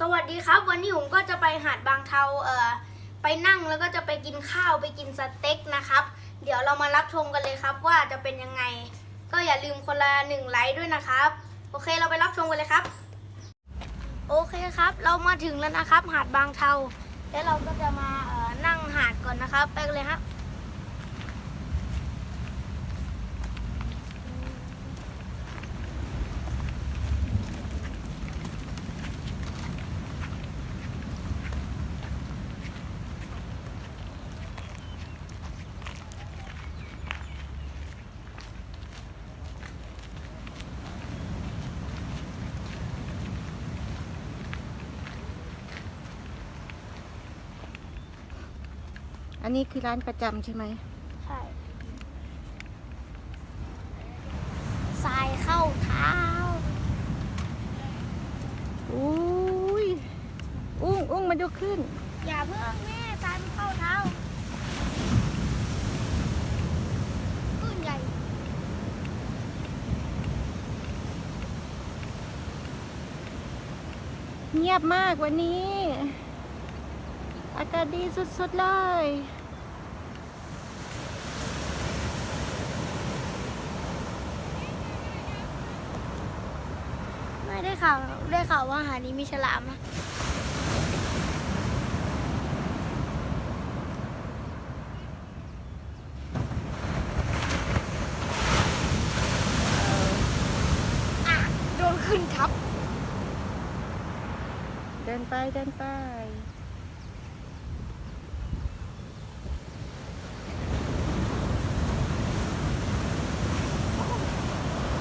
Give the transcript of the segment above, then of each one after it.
สวัสดีครับ วันนี้ผมก็จะไปหาดบางเทาเอ่อไปนั่งแล้วก็จะไปกินข้าวไปกินสเต็กนะครับ เดี๋ยวเรามารับชมกันเลยครับว่าจะเป็นยังไง ก็อย่าลืมคนละหนึ่งไลค์ด้วยนะครับ โอเคเราไปรับชมกันเลยครับ โอเคครับ เรามาถึงแล้วนะครับ หาดบางเทา แล้วเราก็จะมาเอ่อนั่งหาดก่อนนะครับ ไปกันเลยครับ อันนี้คือร้านประจำใช่ไหม ใช่ทรายเข้าเท้าอุ้ยอุ้งอุ้งมาดูขึ้น อย่าเพิ่งแม่ทรายมันเข้าเท้าขึ้นใหญ่เงียบมากวันนี้ อากาศดีสุดๆเลยไม่ได้ข่าวได้ข่าวว่าหาดนี้มีฉลามนะอะโดนขึ้นทับเดินไปเดินไป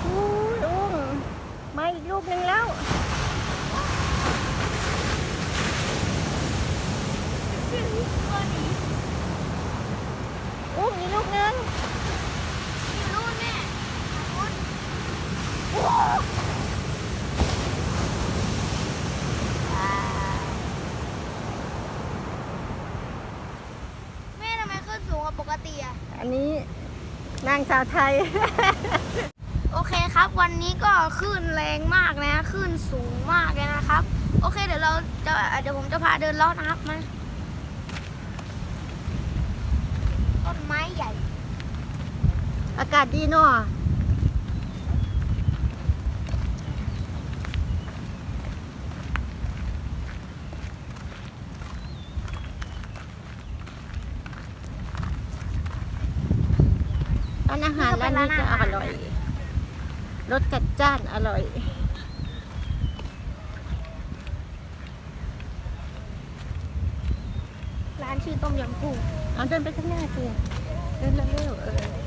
อุ้ยอุ้งมาอีกลูกหนึ่งแล้ว อุ้งอีกลูกหนึ่ง อยู่นู่นแม่นู่นแม่ทำไมขึ้นสูงกว่าปกติอะ อันนี้นา งสาวไทย โอเคครับ วันนี้ก็คลื่นแรงมากนะคลื่นสูงมากเลยนะครับ โอเค เดี๋ยวเราจะเดี๋ยวผมจะพาเดินเลาะนะครับมาต้นไม้ใหญ่ อากาศดีเนาะ ร้านอาหารร้านนี้จะอร่อยรสจัดจ้านอร่อย ร้านชื่อต้มยำกุ้งเอาเดินไปข้างหน้าสิเดินเร็วๆเออ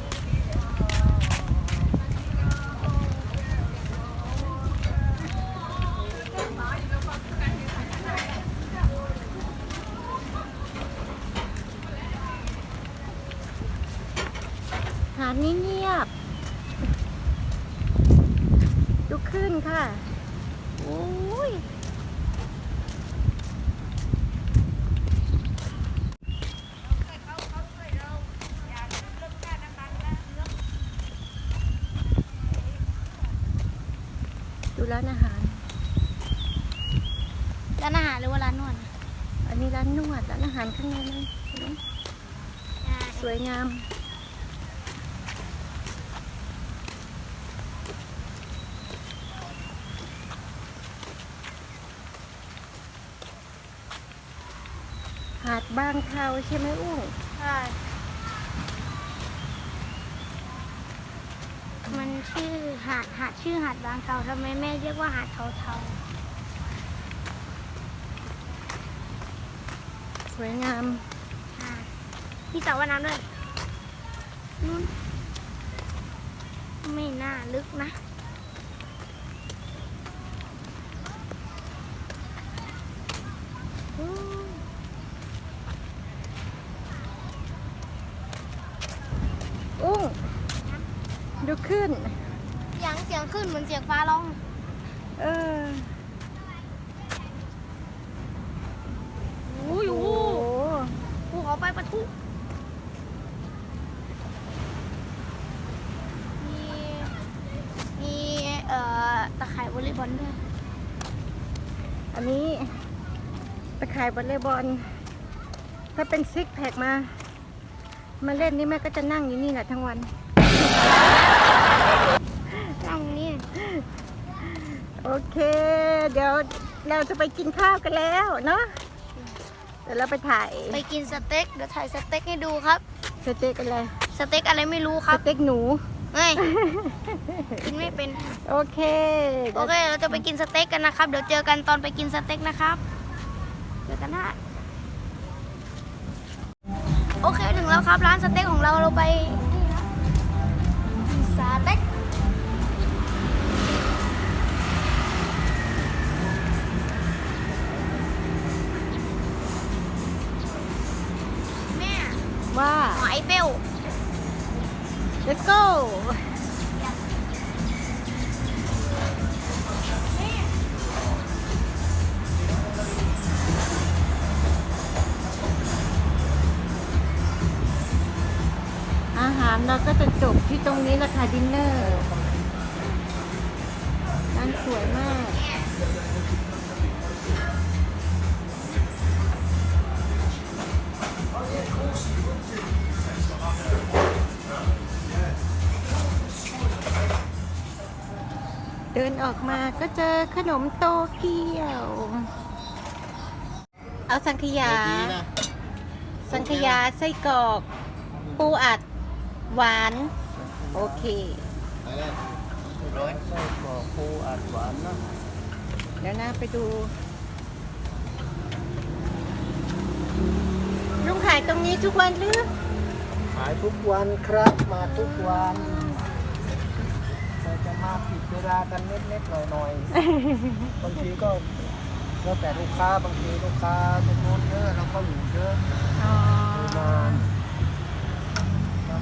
ค่ะ โอ้ยดูร้านอาหาร ร้านอาหารหรือว่าร้านนวด อันนี้ร้านนวดร้านอาหารข้างในนั้นเห็นไหมสวยงาม หาดบางเทาใช่ไหมอุ้งใช่มันชื่อหาดหาดชื่อหาดบางเทาทำไมแม่เรียกว่าหาดเทาเทาสวยงามๆอ่ามีสระว่ายน้ำด้วยนู่นไม่น่าลึกนะ อู้อุ้ง ดูขึ้น เสียงเสียง ขึ้นเหมือนเสียงฟ้าร้อง เอออุ้ยโอ้อู้โหภูเขาไฟปะทุมีมีเอ่อตะข่ายวอลเลย์บอลด้วย อันนี้ไปขายบอลเลย์บอล ถ้าเป็นซิกแพคมา มาเล่นนี่แม่ก็จะนั่งอยู่นี่แหละทั้งวันนั่ง โอเค เดี๋ยวเราจะไปกินข้าวกันแล้วเนาะเดี๋ยวเราไปถ่ายไปกินสเต็กเดี๋ยวถ่ายสเต็กให้ดูครับ สเต็กอะไรสเต็กอะไรไม่รู้คสรับเต็กหนู เฮ้ยกินไม่เป็นโอเคโอเคเราจะไปกินสเต็กกันนะครับเดี๋ยวเจอกันตอนไปกินสเต็กนะครับเจอกันนะโอเคถึงแล้วครับร้านสเต็กของเราเราไปาหารเราก็จะจบที่ตรงนี้แหละค่ะดินเนอร์ร้านสวยมาก เดินออกมาก็เจอขนมโตเกียว เอาสังขยา สังขยาไส้กรอก ปูอัด หวาน โอเคร้อยไส้กรอกปูอัดหวานนะเดี๋ยวนะไปดู ลุงขายตรงนี้ทุกวันหรือ ขายทุกวันครับ มาทุกวันแต่จะมาผิดเวลากันนิดๆหน่อยๆ บางทีก็แล้วแต่ลูกค้าบางทีลูกค้าตรงโน้นเยอะเราก็อยู่เยอะอ๋อ นาน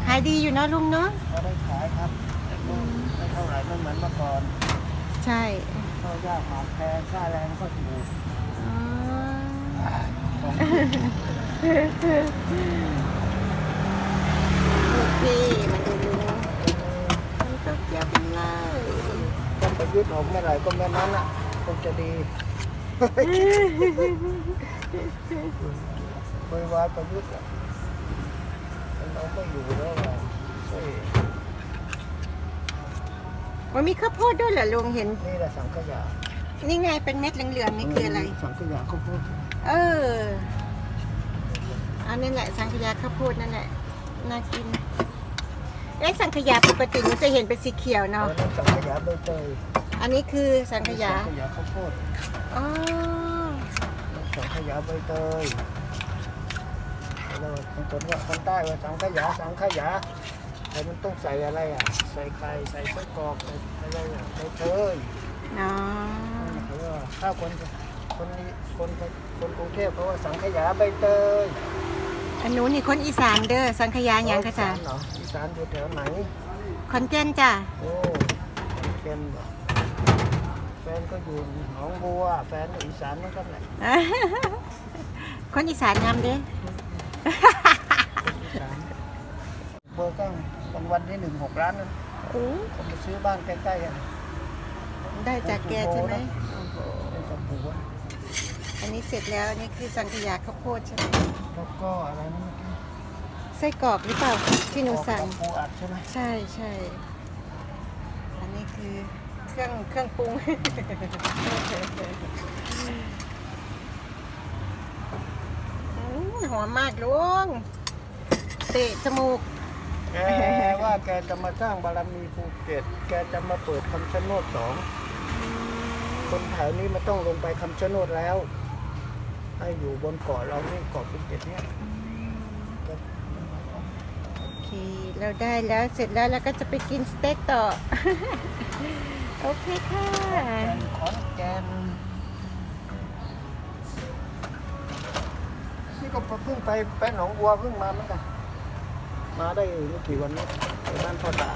ขายดีอยู่เนอะลุงเนาะก็ได้ขายครับแต่ก็ไม่เท่าไหร่ไม่เหมือนเมื่อก่อนใช่ข้าวยากหมากแพงค่าแรงก็ถูกอ๋อของโอเคมาดูลุงมันก็เกี่ยวกันเลยต้องไปยึดผมเมื่อไหร่ก็เมื่อนั้นอะคงจะดีเคยวายประยุทธ์อะมันเอา ไม่อยู่แล้วอะเฮ้ยมันมีข้าวโพดด้วยเหรอลุงเห็น นี่แหละสังขยานี่ไงเป็นเม็ดเหลืองๆนี่คืออะไร สังขยาข้าวโพดเออ อันนี้แหละสังขยาข้าวโพดนั่นแหละน่ากินเอ๊ะสังขยาปกติหนูจะเห็นเป็นสีเขียวแล้เนาะวนั่นสังขยาใบเตยอันนี้คือสังขยา สังขยาข้าวโพดอ๋อ สังขยาใบเตย แล้วคนคนว่าคนใต้ว่าสังขยาสังขยาแต่มันต้องใส่อะไรอะ ใส่ไข่ใส่ไส้กรอกใส่อะไรอะใบเตยอ๋อเขาว่าถ้าคนคนนี้คนคนกรุงเทพเขาว่าสังขยาใบเตยอันหนูนี่คนอีสานเด้อสังขยาหยังคะจ๊ะอีสานเหรออีสานอยู่แถวไหนขอนแก่นจ้ะโอ้เป็นเหรอแฟนก็อยู่หนองบัวแฟนอยู่อีสานเหมือนกันแหละคนอีสานงามเด้อีสาน เบอร์ก็วันวันที่หนึ่งหกล้านนะโอ้ผมไปซื้อบ้านใกล้ๆกันได้จากแกใช่ไหมเป็นกับผัวอันนี้เสร็จแล้ว อันนี่คือสังขยาข้าวโพดใช่ไหมแล้วก็อะไรนะเมื่อกี้ไส้กรอกหรือเปล่าที่หนูสั่งของปูอัดใช่ไหมใช่ใช่อันนี้คือเครื่องเครื่องปรุง อืม หอมมากลุงเตะจมูก แกว่าแกจะมาสร้างบารมีภูเก็ต แกจะมาเปิดคำชะโนดสอง คนแถวนี้มันต้องลงไปคำชะโนดแล้ว ให้อยู่บนเกาะเรานี่เกาะภูเก็ตเนี่ยโอเค เราได้แล้วเสร็จแล้วเราก็จะไปกินสเต็กต่อ โอเคค่ะแกนขอนแกน ก็เพิ่งไปไปหนองบัวเพิ่งมาเหมือนกัน มาได้ไม่กี่วันนี้ไปบ้านพ่อตา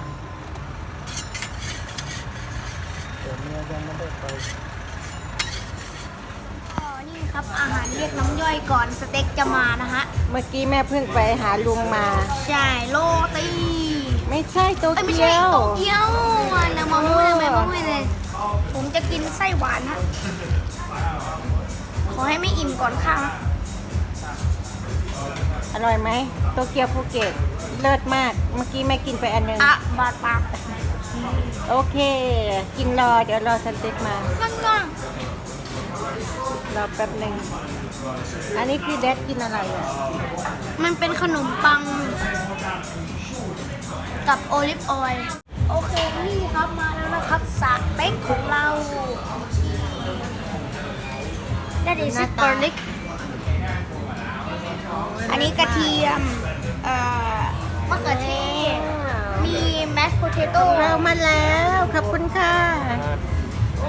แต่เมียยังไม่ได้ไปอ๋อนี่ครับอาหารเรียกน้ำย่อยก่อนสเต็กจะมานะฮะ เมื่อกี้แม่เพิ่งไปหาลุงมา ใช่โรตีไม่ใช่โตเอ้ยไม่เกีใช่ยว โตเกียวอะนะมามุ้ยเลยมามุ้ยเลยผมจะกินไส้หวานฮะอให้ไม่อิ่มก่อนข้าวนะอ ร่อยไหมโตเกียวภูเก็ตเลิศมาก เมื่อกี้แม่กินไปอันหนึง อะบาดปากโอเค กินรอ เดี๋ยวรอสเต็กมานั่งนั่งรอแป๊บหนึ่ง อันนี้คือแดดกินอะไรอะ มันเป็นขนมปัง กับโอลิฟออยล์โอเคนี่ครับมาแล้วนะครับสาเต็กของเรา That is หน้า it ตา garlic อันนี้ กระเทียมเอ่อมะเขือเทศ มีแมชโพเทโต้เรามาแล้วขอบคุณค่ะ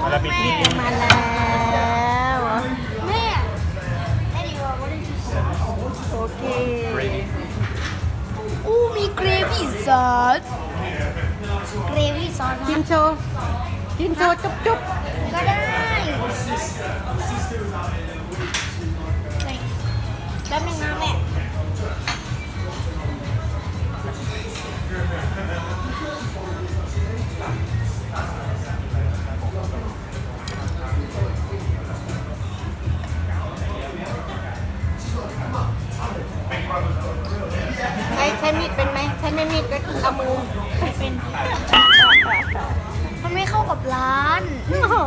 อาราบิกแม่มาแล้วแม่แม่ดีกว่า what did you say? โอเคอู้มีเกรวี่ซอสเกรวี่ซอสกินโชว์กินโชว์จุ๊บจุ๊บก็ได้นี่แป๊บนึงนะแม่ ใช้ใช้มีดเป็นไหมใช้ไม่มีดก็เอามือเป็นมันไม่เข้ากับร้านอ๋อ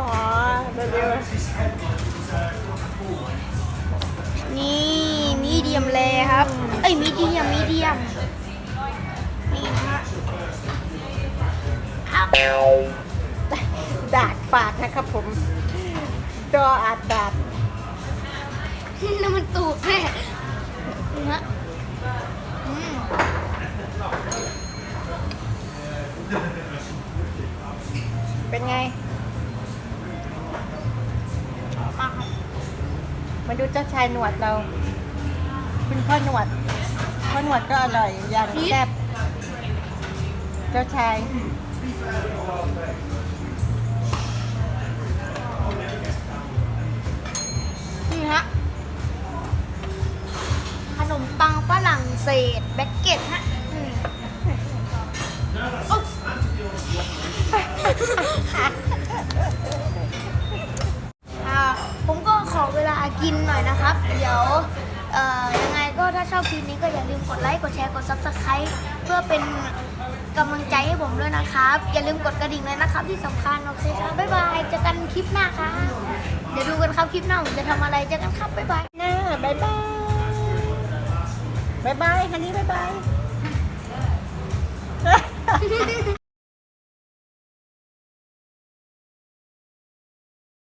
เดี๋ยวเดี๋ยวนี่มีเดียมแลครับ เอ้ยมีเดียมมีเดียม ดาดปากนะครับผมดออาดดาดนั่นมันตูดแม่นี่ฮะอืมเป็นไง มาครับมาดูเจ้าชายหนวดเรา คุณพ่อหนวดพ่อหนวดก็อร่อยอย่างแซ่บเจ้าชาย นี่ฮะ ขนมปังฝรั่งเศสแบ็กเก็ตฮะอืมโอ๊ะอ่าผมก็ขอเวลากินหน่อยนะครับ เดี๋ยว เอ่อ ยังไงก็ถ้าชอบคลิปนี้ก็อย่าลืมกดไลค์ กดแชร์ กด subscribe เพื่อเป็น กำลังใจให้ผมด้วยนะครับ อย่าลืมกดกระดิ่งเลยนะครับ ที่สำคัญโอเคครับบ๊ายบายเจอกันคลิปหน้าครับเดี๋ยวดูกันครับคลิปหน้าผมจะทำอะไรเจอกันครับบ๊ายบายหน้าบายบายบายบายฮันนี่บายบาย